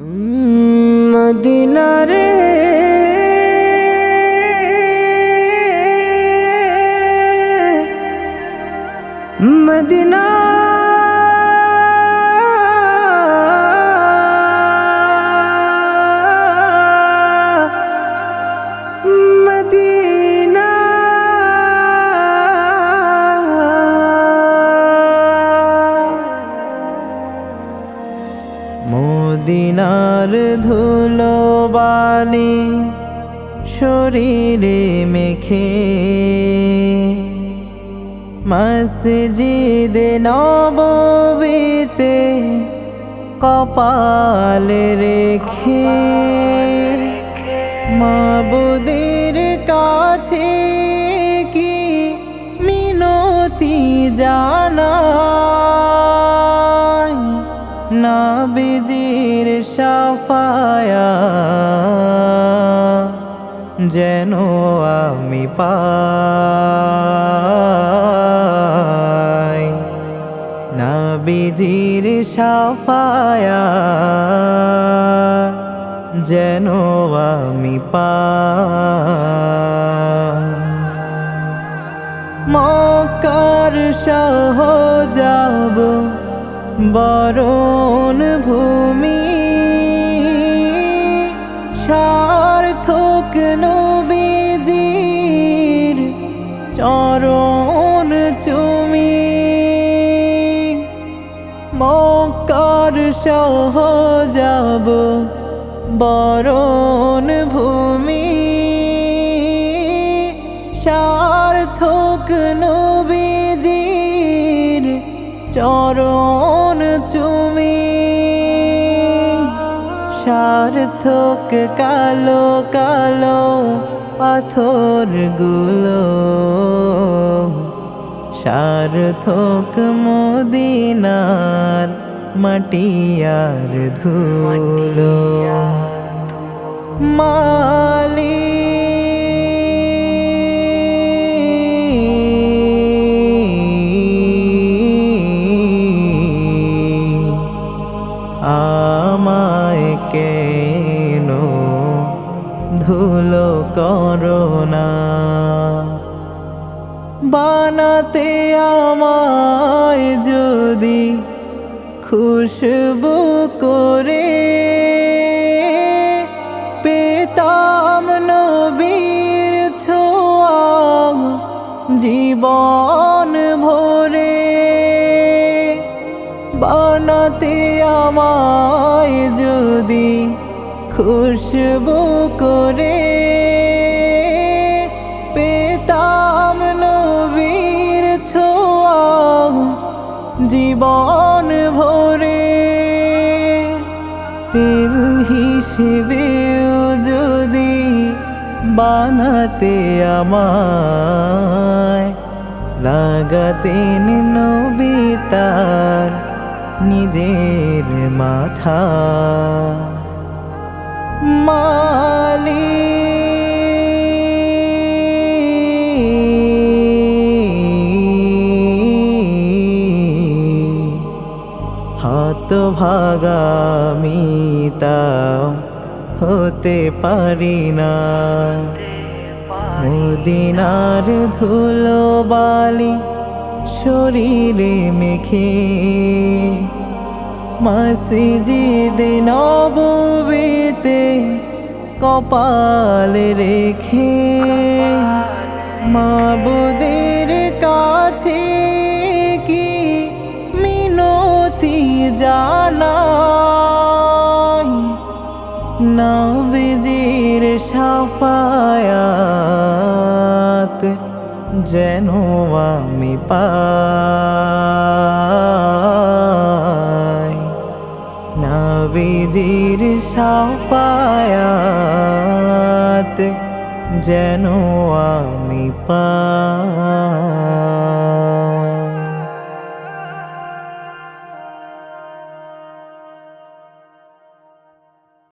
Medina Medina মদিনার ধুলো বালি শরীরে মেখে। মসজিদ নববীতে কপাল রেখে মাবুদের কাছে কি মিনতি জানাই? নাবিজির সাফায়া যেন আমি পাই। নাবিজির সাফায়া যেন আমি পাই। মকার সহ যাব বরণ ভূমি সহ যাব বরণ ভূমি। সার্থক নবীজির চরণ চুমি। সার্থক কালো কালো পাথরগুলো সার্থক মদিনার মাটিয়ার ধুলো। মালি আমায় কেন ধুলো করোনা বানাতে আমায় যদি খুশবু করে পেতাম নবীর ছোঁয়া জীবন ভরে। বানাতে আমায় যদি খুশবু করে পেতাম নবীর ছোঁয়া জীবন হিসেবেও যদি বানাতে আমায় লাগাতেন নবী তার নিজের মাথা। মালি হাত ভাগামিতা হতে পারি না। মদিনার ধুলো বালি শরীরে মেখে মসজিদ নববীতে কপাল রেখে মাবুদের কাছে কি মিনতি জানাই নবীজির সাফায়াত যেন আমি পাই। নবীজির সাফায়াত যেন আমি পাই।